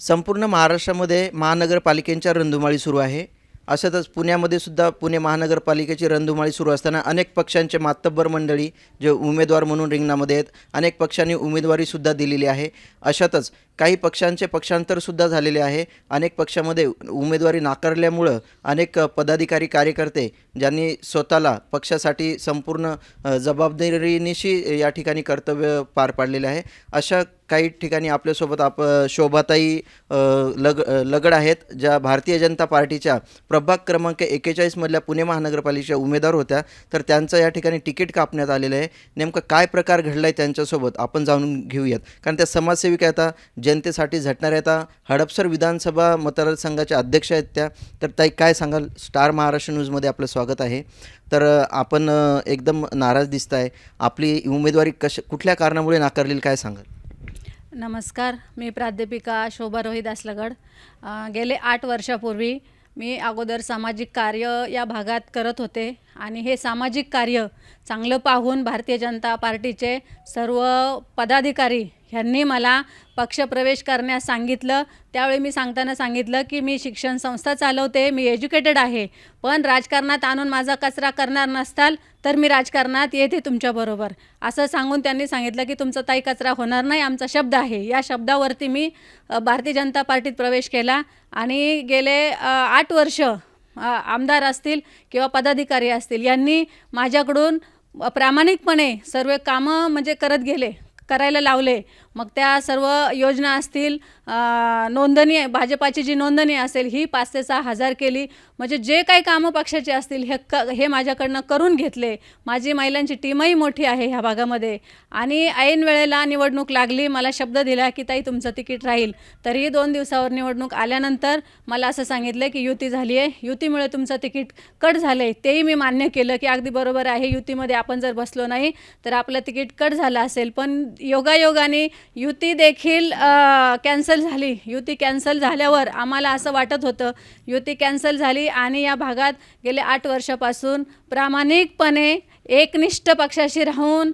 संपूर्ण महाराष्ट्रामध्ये महानगरपालिकेंच्या रणधुमाळी सुरू आहे. अशातच पुण्यामध्ये सुद्धा पुणे महानगरपालिकेची रणधुमाळी सुरू असताना अनेक पक्षांचे मातब्बर मंडळी जे उमेदवार म्हणून रिंगणामध्ये आहेत अनेक पक्षांनी उमेदवारीसुद्धा दिलेली आहे. अशातच काही पक्षांचे पक्षांतरसुद्धा झालेले आहे. अनेक पक्षामध्ये उमेदवारी नाकारल्यामुळं अनेक पदाधिकारी कार्यकर्ते ज्यांनी स्वतःला पक्षासाठी संपूर्ण जबाबदारीनिशी या ठिकाणी कर्तव्य पार पाडलेले आहे. अशा काही ठिकाणी आपल्यासोबत आप शोभाताई लग लगड आहेत ज्या भारतीय जनता पार्टीच्या प्रभाग क्रमांक एकेचाळीसमधल्या पुणे महानगरपालिकेच्या उमेदवार होत्या. तर त्यांचं या ठिकाणी तिकीट कापण्यात आलेलं आहे. नेमकं काय प्रकार घडला आहे त्यांच्यासोबत आपण जाणून घेऊयात. कारण त्या समाजसेविका आता जनतेसाठी झटणाऱ्या आता हडपसर विधानसभा मतदारसंघाच्या अध्यक्ष आहेत त्या. तर ताई काय सांगाल? स्टार महाराष्ट्र न्यूजमध्ये आपलं स्वागत आहे. तर आपण एकदम नाराज दिसत आहे आपली उमेदवारी कश कुठल्या कारणामुळे नाकारलेली काय सांगाल? नमस्कार मी प्राध्यापिका शोभा रोहित लगड गेले आठ वर्षापूर्वी मी अगोदर सामाजिक कार्य या भागात करत होते आणि हे सामाजिक कार्य चांगलं पाहून भारतीय जनता पार्टीचे सर्व पदाधिकारी ह्यांनी मला पक्षप्रवेश करण्यास सांगितलं. त्यावेळी मी सांगताना सांगितलं की मी शिक्षण संस्था चालवते मी एज्युकेटेड आहे. पण राजकारणात आणून माझा कचरा करणार नसताल तर मी राजकारणात येते तुमच्याबरोबर असं सांगून त्यांनी सांगितलं की तुमचा ताई कचरा होणार नाही आमचा शब्द आहे. या शब्दावरती मी भारतीय जनता पार्टीत प्रवेश केला आणि गेले आठ वर्ष आमदार असतील किंवा पदाधिकारी असतील यांनी माझ्याकडून प्रामाणिकपणे सर्व कामं म्हणजे करत गेले. करायला लावले. मग त्या सर्व योजना असतील नोंदणी भाजपाची जी नोंदणी असेल ही पाच ते सहा हजार केली. म्हणजे जे काही कामं पक्षाचे असतील हे क हे माझ्याकडनं करून घेतले. माझी महिलांची टीमही मोठी आहे ह्या भागामध्ये. आणि ऐन वेळेला निवडणूक लागली मला शब्द दिला की ताई तुमचं तिकीट राहील. तरीही दोन दिवसावर निवडणूक आल्यानंतर मला असं सांगितलं की युती झाली आहे. युतीमुळे तुमचं तिकीट कट झालं आहे तेही मी मान्य केलं की अगदी बरोबर आहे. युतीमध्ये आपण जर बसलो नाही तर आपलं तिकीट कट झालं असेल. पण योगायोगाने युती देखील कॅन्सल झाली. युती कॅन्सल झाल्यावर आम्हाला असं वाटत होतं युती कॅन्सल झाली आणि या भागात गेले आठ वर्षापासून प्रामाणिकपणे एकनिष्ठ पक्षाशी राहून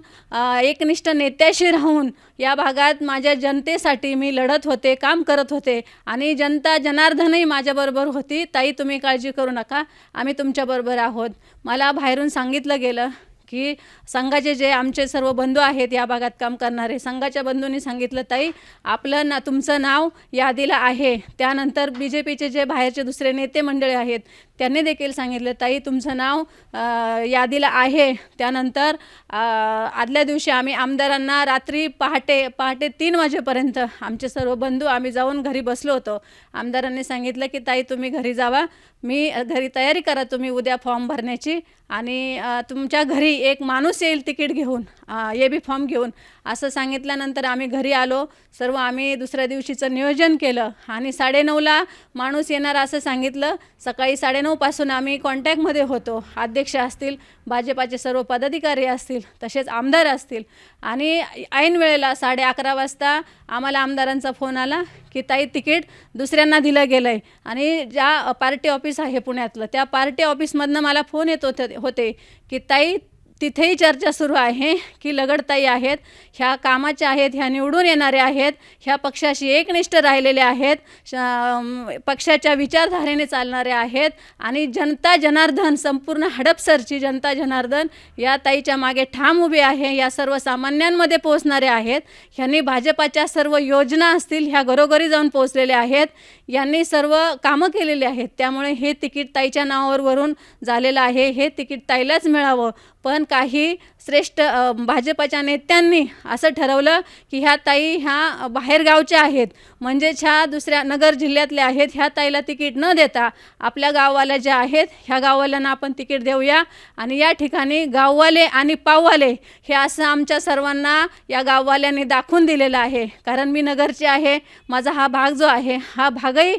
एकनिष्ठ नेत्याशी राहून या भागात माझ्या जनतेसाठी मी लढत होते काम करत होते आणि जनता जनार्दनही माझ्याबरोबर होती. ताई तुम्ही काळजी करू नका. आम्ही तुमच्याबरोबर आहोत. मला बाहेरून सांगितलं गेलं. की संघाचे जे आमचे सर्व बंधू आहेत या भागात काम करणारे संघाच्या बंधूंनी सांगितलं ताई आपलं ना तुमचं नाव यादीला आहे. त्यानंतर बी जे पीचे जे बाहेरचे दुसरे नेते मंडळी आहेत त्यांनी देखील सांगितलं ताई तुमचं नाव यादीला आहे. त्यानंतर आदल्या दिवशी आम्ही आमदारांना रात्री पहाटे पहाटे तीन वाजेपर्यंत आमचे सर्व बंधू आम्ही जाऊन घरी बसलो होतो. आमदारांनी सांगितलं की ताई तुम्ही घरी जावा. मी घरी तयारी करा तुम्ही उद्या फॉर्म भरण्याची आणि तुमच्या घरी एक माणूस येईल तिकीट घेऊन. ए बी फॉर्म घेऊन. असं सांगितल्यानंतर आम्ही घरी आलो. सर्व आम्ही दुसऱ्या दिवशीचं नियोजन केलं. आणि साडेनऊला माणूस येणार असं सांगितलं. सकाळी साडेनऊपासून आम्ही कॉन्टॅक्टमध्ये होतो. अध्यक्ष असतील भाजपाचे सर्व पदाधिकारी असतील तसेच आमदार असतील. आणि ऐन वेळेला साडे अकरा वाजता आम्हाला आमदारांचा फोन आला की ताई तिकीट दुसऱ्यांना दिलं गेलं आहे आणि ज्या पार्टी ऑफिस आहे पुण्यातलं त्या पार्टी ऑफिसमधनं मला फोन येत होते होते की ताई तिथेही चर्चा सुरू आहे की लगडताई आहेत ह्या कामाच्या आहेत ह्या निवडून येणाऱ्या आहेत ह्या पक्षाशी एकनिष्ठ राहिलेले आहेत श- पक्षाच्या विचारधारेने चालणारे आहेत आणि जनता जनार्दन संपूर्ण हडपसरची जनता जनार्दन या ताईच्या मागे ठाम उभे आहे या सर्वसामान्यांमध्ये पोहोचणारे आहेत. ह्यांनी भाजपाच्या सर्व योजना असतील ह्या घरोघरी जाऊन पोहोचलेल्या आहेत. यांनी सर्व कामं केलेली आहेत. त्यामुळे हे तिकीट ताईच्या नावावर वरून झालेलं आहे. हे तिकीट ताईलाच मिळावं. पण काही श्रेष्ठ भाजपाच्या नेत्यांनी असं ठरवलं की ह्या ताई ह्या बाहेरगावच्या आहेत. म्हणजेच ह्या दुसऱ्या नगर जिल्ह्यातल्या आहेत. ह्या ताईला तिकीट न देता आपल्या गाववाल्या ज्या आहेत ह्या गाववाल्यांना आपण तिकीट देऊया. आणि या ठिकाणी गाववाले आणि पाववाले हे असं आमच्या सर्वांना या गाववाल्यांनी दाखवून दिलेलं आहे. कारण मी नगरची आहे. माझा हा भाग जो आहे हा भागही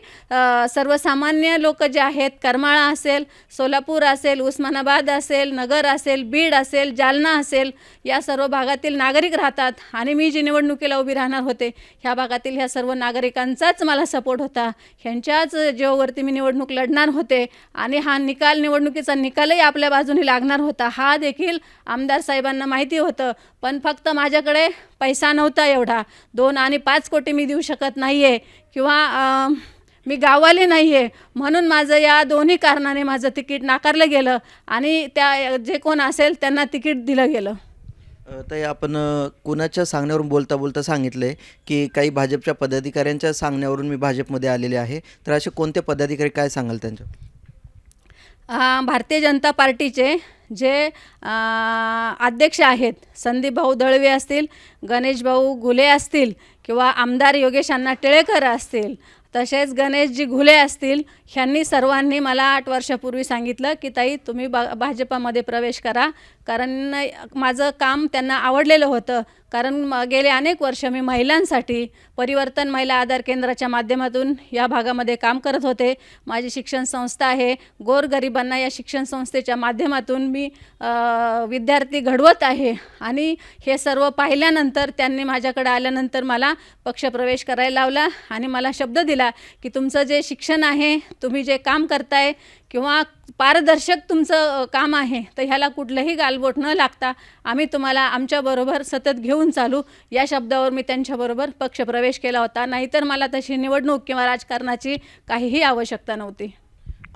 सर्वसामान्य लोक जे आहेत करमाळा असेल सोलापूर असेल उस्मानाबाद असेल नगर असेल बीड असेल जालना असेल या सर्व भागातील नागरिक राहतात आणि मी जी निवडणुकीला उभी राहणार होते ह्या भागातील ह्या सर्व नागरिकांचाच मला सपोर्ट होता. ह्यांच्याच जीवावरती मी निवडणूक लढणार होते आणि हा निकाल निवडणुकीचा निकालही आपल्या बाजूने लागणार होता. हा देखील आमदार साहेबांना माहिती होतं पण फक्त माझ्याकडे पैसा नव्हता एवढा. दोन आणि पाच कोटी मी देऊ शकत नाही आहे किंवा मी गाववाले नाही आहे म्हणून माझं या दोन्ही कारणाने माझं तिकीट नाकारलं गेलं आणि त्या जे कोण असेल त्यांना तिकीट दिलं गेलं. ताई आपण कुणाच्या सांगण्यावरून बोलता बोलता सांगितलं आहे की काही भाजपच्या पदाधिकाऱ्यांच्या सांगण्यावरून मी भाजपमध्ये आलेले आहे. तर असे कोणते पदाधिकारी काय सांगाल त्यांच्या भारतीय जनता पार्टीचे जे अध्यक्ष आहेत संदीप भाऊ दळवे असतील गणेश भाऊ घुले असतील किंवा आमदार योगेश अण्णा टिळेकर असतील तसेच गणेशजी घुले असतील ह्यांनी सर्वांनी मला आठ वर्षापूर्वी सांगितलं की ताई तुम्ही बा भाजपामध्ये प्रवेश करा कारण माझं काम त्यांना आवडलेलं होतं. कारण गेले अनेक वर्ष मी महिलांसाठी परिवर्तन महिला आधार केंद्राच्या माध्यमातून या भागामध्ये काम करत होते. माझी शिक्षण संस्था आहे. गोरगरिबांना या शिक्षण संस्थेच्या माध्यमातून मी विद्यार्थी घडवत आहे. आणि हे सर्व पाहिल्यानंतर त्यांनी माझ्याकडे आल्यानंतर मला पक्षप्रवेश करायला लावला आणि मला शब्द दिला की तुमचं जे शिक्षण आहे तुम्ही जे काम करताय किंवा पारदर्शक तुमचं काम आहे तर ह्याला कुठलंही गालबोट न लागता आम्ही तुम्हाला आमच्याबरोबर सतत घेऊन चालू. या शब्दावर मी त्यांच्याबरोबर पक्षप्रवेश केला होता. नाहीतर मला तशी निवडणूक किंवा राजकारणाची काहीही आवश्यकता नव्हती.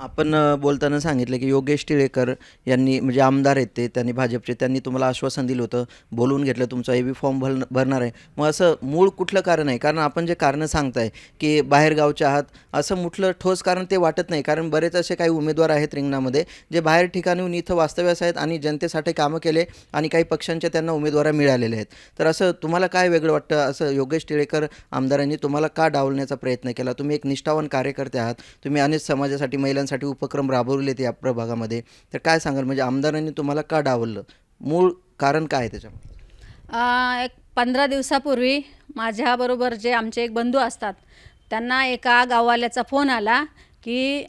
आपण बोलताना सांगितलं की योगेश टिळेकर यांनी म्हणजे आमदार आहेत ते त्यांनी भाजपचे त्यांनी तुम्हाला आश्वासन दिलं होतं बोलवून घेतलं तुमचा ए बी फॉर्म भर भरणार आहे. मग असं मूळ कुठलं कारण आहे? कारण आपण जे कारणं सांगताय की बाहेरगावच्या आहात असं कुठलं ठोस कारण ते वाटत नाही. कारण बरेच असे काही उमेदवार आहेत रिंगणामध्ये जे बाहेर ठिकाणीहून इथं वास्तव्यास आहेत आणि जनतेसाठी कामं केले आणि काही पक्षांच्या त्यांना उमेदवार मिळालेले आहेत. तर असं तुम्हाला काय वेगळं वाटतं? असं योगेश टिळेकर आमदारांनी तुम्हाला का डावलण्याचा प्रयत्न केला? तुम्ही एक निष्ठावान कार्यकर्ते आहात. तुम्ही अनेक समाजासाठी महिलांसाठी उपक्रम राबवलेत या प्रभागामध्ये. तर काय सांगाल? म्हणजे आमदारांनी तुम्हाला का डावललं? मूळ कारण काय आहे त्याच्यामध्ये? एक पंधरा दिवसापूर्वी माझ्याबरोबर जे आमचे एक बंधू असतात त्यांना एका गाववाल्याचा फोन आला. की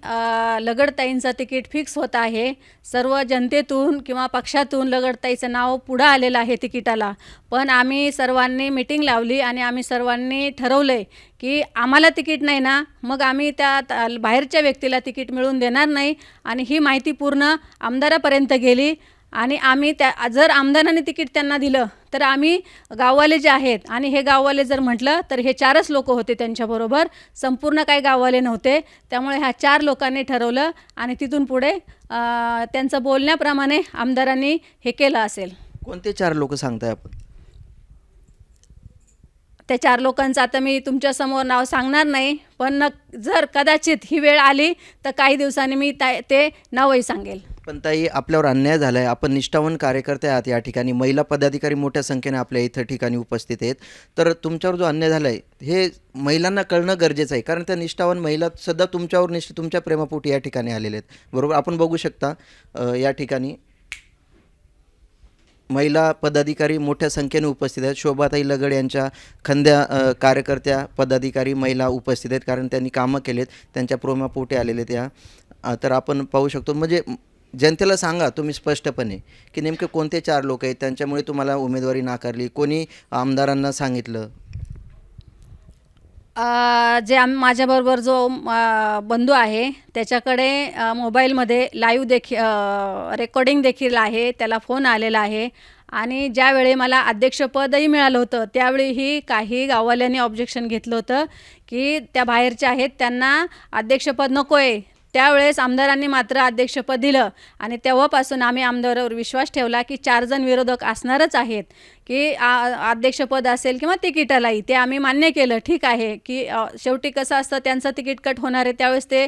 लगडताईंचं तिकीट फिक्स होत आहे. सर्व जनतेतून किंवा पक्षातून लगडताईचं नाव पुढं आलेलं आहे तिकिटाला. पण आम्ही सर्वांनी मिटिंग लावली आणि आम्ही सर्वांनी ठरवलं आहे की आम्हाला तिकीट नाही ना मग आम्ही त्या बाहेरच्या व्यक्तीला तिकीट मिळवून देणार नाही आणि ही माहिती पूर्ण आमदारापर्यंत गेली आणि आम्ही त्या जर आमदारांनी तिकीट त्यांना दिलं तर आम्ही गाववाले जे आहेत आणि हे गाववाले जर म्हटलं तर हे चारच लोक होते त्यांच्याबरोबर. संपूर्ण काही गाववाले नव्हते. त्यामुळे ह्या चार लोकांनी ठरवलं आणि तिथून पुढे त्यांचं बोलण्याप्रमाणे आमदारांनी हे केलं असेल. कोणते चार लोक सांगताय आपण? त्या चार लोकांचं आता मी तुमच्यासमोर नाव सांगणार नाही पण जर कदाचित ही वेळ आली तर काही दिवसांनी मी त्या ते नावही सांगेल. पण ताई आपल्यावर अन्याय झाला आहे आपण निष्ठावान कार्यकर्ते आहात या ठिकाणी. महिला पदाधिकारी मोठ्या संख्येने आपल्या इथं ठिकाणी उपस्थित आहेत. तर तुमच्यावर जो अन्याय झाला आहे हे महिलांना कळणं गरजेचं आहे. कारण त्या निष्ठावान महिला सध्या तुमच्यावर निष्ठ तुमच्या प्रेमापोटी या ठिकाणी आलेले आहेत. बरोबर? आपण बघू शकता या ठिकाणी महिला पदाधिकारी मोठ्या संख्येने उपस्थित आहेत. शोभाताई लगड यांच्या खंद्या कार्यकर्त्या पदाधिकारी महिला उपस्थित आहेत. कारण त्यांनी कामं केलेत. त्यांच्या प्रेमापोटी आलेले त्या या. तर आपण पाहू शकतो. म्हणजे जनतेला सांगा तुम्ही स्पष्टपणे की नेमके कोणते चार लोक आहेत? त्यांच्यामुळे तुम्हाला उमेदवारी नाकारली. कोणी आमदारांना सांगितलं? अ, जे आम माझ्याबरोबर जो अ, बंधू आहे त्याच्याकडे अ, मोबाईलमध्ये लाईव्ह देखील रेकॉर्डिंग देखील आहे त्याला फोन आलेला आहे. आणि ज्यावेळी मला अध्यक्षपदही मिळालं होतं त्यावेळीही काही गाववाल्यांनी ऑब्जेक्शन घेतलं होतं की त्या बाहेरच्या आहेत त्यांना अध्यक्षपद नको आहे त्यावेळेस आमदारांनी मात्र अध्यक्षपद दिलं. आणि तेव्हापासून आम्ही आमदारावर विश्वास ठेवला की चार जण विरोधक असणारच आहेत. की आ- अध्यक्षपद असेल किंवा तिकिटालाही ते आम्ही मान्य केलं ठीक आहे की शेवटी कसं असतं त्यांचं तिकीट कट होणार आहे त्यावेळेस ते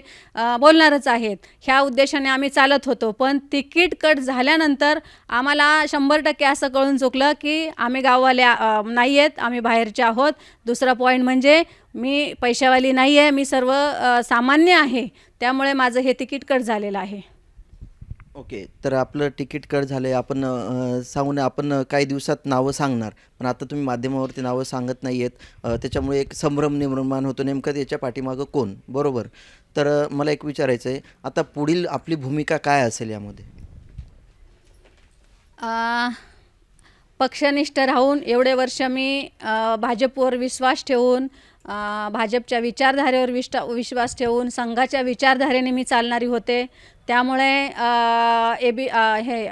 बोलणारच आहेत. ह्या उद्देशाने आम्ही चालत होतो पण तिकीट कट झाल्यानंतर आम्हाला शंभर टक्के असं कळून चुकलं की आम्ही गाववाले नाही आहेत आम्ही बाहेरचे आहोत. दुसरा पॉईंट म्हणजे मी पैशावाली नाही आहे मी सर्व सामान्य आहे त्यामुळे माझं हे तिकीट कट झालेलं आहे. ओके तर आपलं तिकीट कट झालं आहे आपण अ, सांगून आपण काही दिवसात नावं सांगणार. पण आता तुम्ही माध्यमावरती नावं सांगत नाही आहेत त्याच्यामुळे एक संभ्रम निर्माण होतो. नेमकं त्याच्या पाठीमागं कोण? बरोबर. तर अ, मला एक विचारायचं आहे आता पुढील आपली भूमिका काय असेल यामध्ये? पक्षनिष्ठ राहून एवढे वर्ष मी अ, भाजपवर विश्वास ठेवून अ, भाजपच्या विचारधारेवर विष्टा विश्वास ठेवून संघाच्या विचारधारेने मी चालणारी होते. त्यामुळे ए बी हे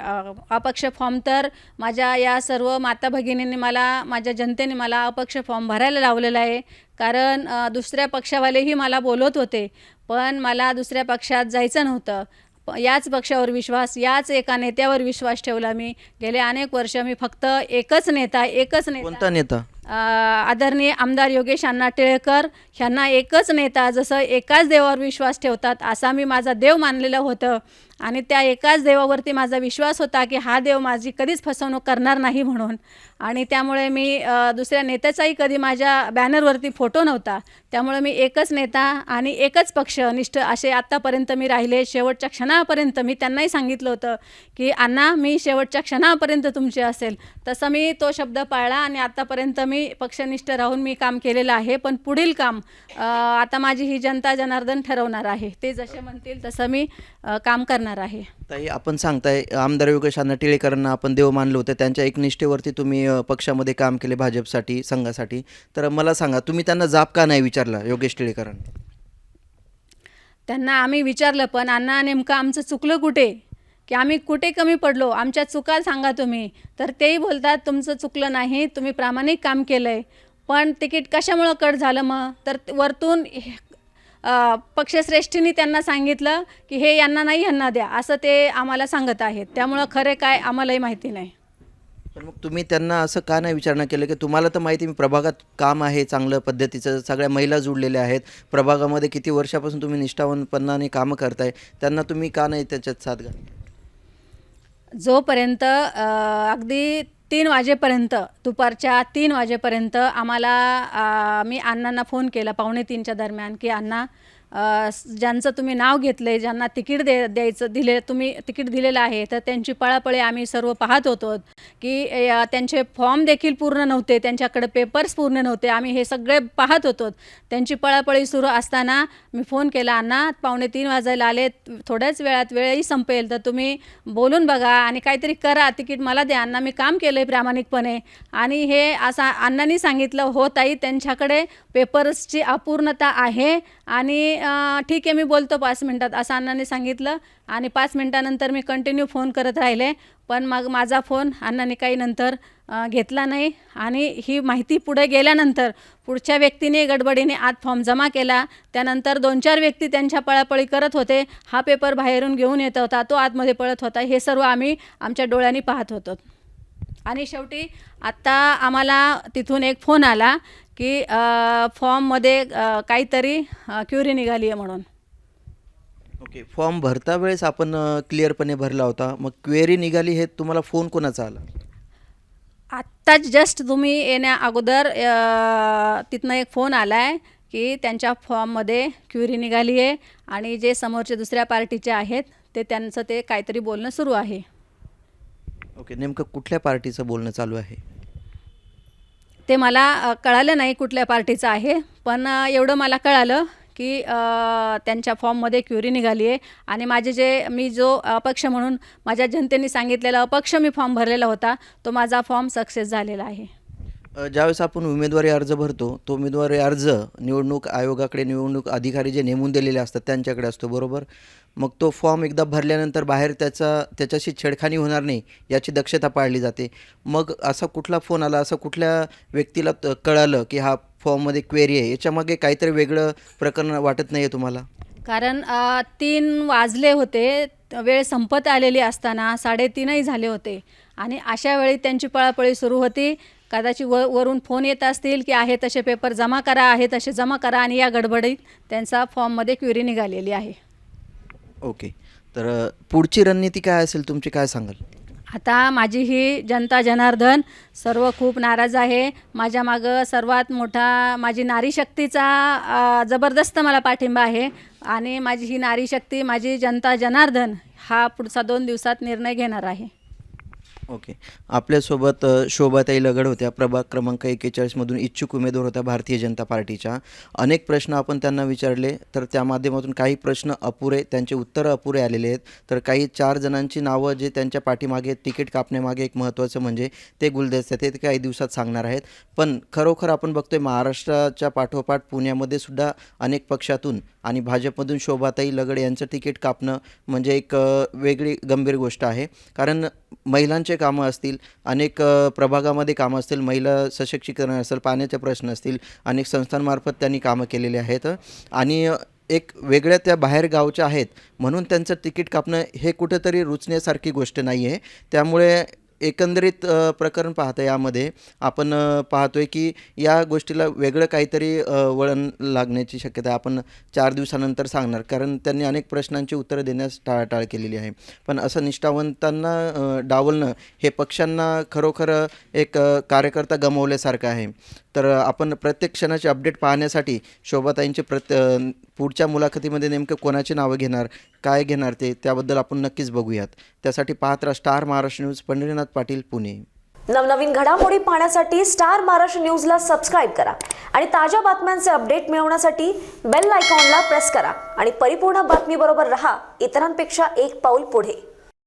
अपक्ष फॉर्म तर माझ्या या सर्व माता भगिनींनी मला माझ्या जनतेने मला अपक्ष फॉर्म भरायला लावलेला आहे. कारण दुसऱ्या पक्षावालेही मला बोलवत होते पण मला दुसऱ्या पक्षात जायचं नव्हतं. प- याच पक्षावर विश्वास याच एका नेत्यावर विश्वास ठेवला मी. गेले अनेक वर्ष मी फक्त एकच नेता एकच नेता. कोणता नेता? आदरणीय आमदार योगेश अण्णा टिळेकर ह्यांना एकच नेता जसं एकाच देवावर विश्वास ठेवतात असा मी माझा देव मानलेलं होतं. आणि त्या एकाच देवावरती माझा विश्वास होता की हा देव माझी कधीच फसवणूक करणार नाही म्हणून. आणि त्यामुळे मी दुसऱ्या नेत्याचाही कधी माझ्या बॅनरवरती फोटो नव्हता. त्यामुळे मी एकच नेता आणि एकच पक्ष निष्ठ असे आत्तापर्यंत मी राहिले. शेवटच्या क्षणापर्यंत मी त्यांनाही सांगितलं होतं की अण्णा मी शेवटच्या क्षणापर्यंत तुमचे असेल. तसं मी तो शब्द पाळला आणि आत्तापर्यंत मी पक्षनिष्ठ राहून मी काम केलेलं आहे. पण पुढील काम आता माझी ही जनता जनार्दन ठरवणार आहे. ते जसे म्हणतील तसं मी काम करणार आहे. ताई आपण सांगताय आमदार योगेश अण्णा टिळेकरांना आपण देव मानलं होतं. त्यांच्या एकनिष्ठेवरती तुम्ही अ, पक्षामध्ये काम केले भाजपसाठी संघासाठी. तर मला सांगा तुम्ही त्यांना जाब का नाही विचारला योगेश टिळेकरांना? त्यांना आम्ही विचारलं पण अण्णा नेमकं आमचं चुकलं कुठे? की आम्ही कुठे कमी पडलो? आमच्या चुका सांगा तुम्ही. तर तेही बोलतात तुमचं चुकलं नाही तुम्ही प्रामाणिक काम केलं आहे पण तिकीट कशामुळं कट झालं मग? तर वरतून पक्षश्रेष्ठींनी त्यांना सांगितलं की हे यांना नाही यांना द्या असं ते आम्हाला सांगत आहेत. त्यामुळं खरे काय आम्हालाही माहिती नाही. पण मग तुम्ही त्यांना असं का नाही विचारणा केलं? की तुम्हाला तर माहिती आहे, प्रभागात काम आहे चांगलं पद्धतीचं सगळ्या महिला जुडलेल्या आहेत. प्रभागामध्ये किती वर्षापासून तुम्ही निष्ठावनपणाने कामं करताय त्यांना तुम्ही का नाही त्याच्यात साथ घाल जोपर्यंत अगदी तीन वाजेपर्यंत दुपारच्या तीन वाजेपर्यंत आम्हाला मी अण्णांना फोन केला पावणे तीनच्या दरम्यान की अण्णा ज्यांचं तुम्ही नाव घेतलं आहे ज्यांना तिकीट दे द्यायचं दिले तुम्ही तिकीट दिलेलं आहे तर त्यांची पळापळी आम्ही सर्व पाहत होतो की त्यांचे फॉर्म देखील पूर्ण नव्हते त्यांच्याकडे पेपर्स पूर्ण नव्हते आम्ही हे सगळे पाहत होतो. त्यांची पळापळी सुरू असताना मी फोन केला अण्णा पावणे तीन वाजायला आले थोड्याच वेळात वेळही संपेल तर तुम्ही बोलून बघा आणि काहीतरी करा तिकीट मला द्या अण्णा मी काम केलं आहे प्रामाणिकपणे. आणि हे असा अण्णांनी सांगितलं हो ताई त्यांच्याकडे पेपर्सची अपूर्णता आहे आणि ठीक आहे मी बोलतो पाच मिनटात. असं अण्णांनी सांगितलं आणि पाच मिनटानंतर मी कंटिन्यू फोन करत राहिले. पण मग माझा फोन अण्णांनी काही नंतर घेतला नाही. आणि ही माहिती पुढे गेल्यानंतर पुढच्या व्यक्तीने गडबडीने आत फॉर्म जमा केला. त्यानंतर दोन चार व्यक्ती त्यांच्या पळापळी करत होते. हा पेपर बाहेरून घेऊन येत होता. तो आतमध्ये पळत होता. हे सर्व आम्ही आमच्या डोळ्यांनी पाहत होतो. आणि शेवटी आत्ता आम्हाला तिथून एक फोन आला. की फॉर्ममध्ये काहीतरी क्युरी निघाली आहे म्हणून. ओके फॉर्म भरता वेळेस आपण क्लिअरपणे भरला होता. मग क्वेरी निघाली हे तुम्हाला फोन कोणाचा आला? आत्ताच जस्ट तुम्ही येण्या अगोदर तिथनं एक फोन आला आहे की त्यांच्या फॉर्ममध्ये क्युरी निघाली आहे आणि जे समोरचे दुसऱ्या पार्टीचे आहेत ते त्यांचं ते काहीतरी बोलणं सुरू आहे. ओके नेमकं कुठल्या पार्टीचं बोलणं चालू आहे? ते मला कळालं नाही कुठल्या पार्टीचं आहे पण एवढं मला कळालं की त्यांच्या फॉर्ममध्ये क्युरी निघाली आहे आणि माझे जे मी जो अपक्ष म्हणून माझ्या जनतेने सांगितलेला अपक्ष मी फॉर्म भरलेला होता तो माझा फॉर्म सक्सेस झालेला आहे. ज्यावेळेस आपण उमेदवारी अर्ज भरतो तो उमेदवारी अर्ज निवडणूक आयोगाकडे निवडणूक अधिकारी जे नेमून दिलेले असतात त्यांच्याकडे असतो बरोबर? मग तो फॉर्म एकदा भरल्यानंतर बाहेर त्याचा त्याच्याशी छेडखानी होणार नाही याची दक्षता पाळली जाते. मग असा कुठला फोन आला असं कुठल्या व्यक्तीला कळालं की हा फॉर्ममध्ये क्वेरी आहे याच्यामागे काहीतरी वेगळं प्रकरण वाटत नाही आहे तुम्हाला? कारण तीन वाजले होते वेळ संपत आलेली असताना साडेतीनही झाले होते. आणि अशा वेळी त्यांची पळापळी सुरू होती. कदाचित व वरून फोन येत असतील की आहे तसे पेपर जमा करा आहे तसे जमा करा आणि या गडबडीत त्यांचा फॉर्ममध्ये क्युरी निघालेली आहे. ओके. तर पुढची रणनीती काय असेल? तुमची काय सांगाल? आता माझी ही जनता जनार्दन सर्व खूप नाराज आहे. माझ्या मागं सर्वात मोठा माझी नारी शक्तीचा अ, जबरदस्त मला पाठिंबा आहे. आणि माझी ही नारी शक्ती माझी जनता जनार्दन हा पुढचा दोन दिवसात निर्णय घेणार आहे. ओके आपल्यासोबत शोभाताई लगड होत्या. प्रभाग क्रमांक एकेचाळीसमधून इच्छुक उमेदवार होत्या भारतीय जनता पार्टीच्या. अनेक प्रश्न आपण त्यांना विचारले तर त्या माध्यमातून काही प्रश्न अपुरे त्यांचे उत्तरं अपुरे आलेले आहेत. तर काही चार जणांची नावं जे त्यांच्या पाठीमागे आहेत, तिकीट कापण्यामागे एक महत्त्वाचं म्हणजे ते गुलदस्ते ते काही दिवसात सांगणार आहेत. पण खरोखर आपण बघतोय महाराष्ट्राच्या पाठोपाठ पुण्यामध्ये सुद्धा अनेक पक्षातून आणि भाजपमधून शोभाताई लगड यांचं तिकीट कापणं म्हणजे एक वेगळी गंभीर गोष्ट आहे. कारण महिलांचे कामं असतील अनेक प्रभागामध्ये कामं असतील महिला सशक्तीकरण असेल पाण्याचे प्रश्न असतील अनेक संस्थांमार्फत त्यांनी कामं केलेली आहेत. आणि एक वेगळ्या त्या बाहेर गावच्या आहेत म्हणून त्यांचं तिकीट कापणं हे कुठंतरी रुचण्यासारखी गोष्ट नाही आहे त्यामुळे एकंदरीत प्रकरण पाहता यामध्ये. आपण पाहतो पाहतोय की या गोष्टीला वेगळं काहीतरी वळण लागण्याची शक्यता आपण चार दिवसानंतर सांगणार कारण त्यांनी अनेक प्रश्नांची उत्तरं देण्यास टाळाटाळ केलेली आहे. पण असं निष्ठावंतांना डावलणं हे पक्षांना खरोखर एक कार्यकर्ता गमावल्यासारखं आहे. तर आपण प्रत्येक क्षणाचे अपडेट पाहण्यासाठी शोभाताईंचे प्रत्य पुढच्या मुलाखतीमध्ये नेमकं कोणाची नावं घेणार काय घेणार ते त्याबद्दल आपण नक्कीच बघूयात. त्यासाठी पाहत राहा स्टार महाराष्ट्र न्यूज पंढरीनाथ पाटील पुणे. नवनवीन घडामोडी पाहण्यासाठी स्टार महाराष्ट्र न्यूजला सबस्क्राईब करा आणि ताज्या बातम्यांचे अपडेट मिळवण्यासाठी बेल आयकॉनला प्रेस करा. आणि परिपूर्ण बातमीबरोबर रहा इतरांपेक्षा एक पाऊल पुढे.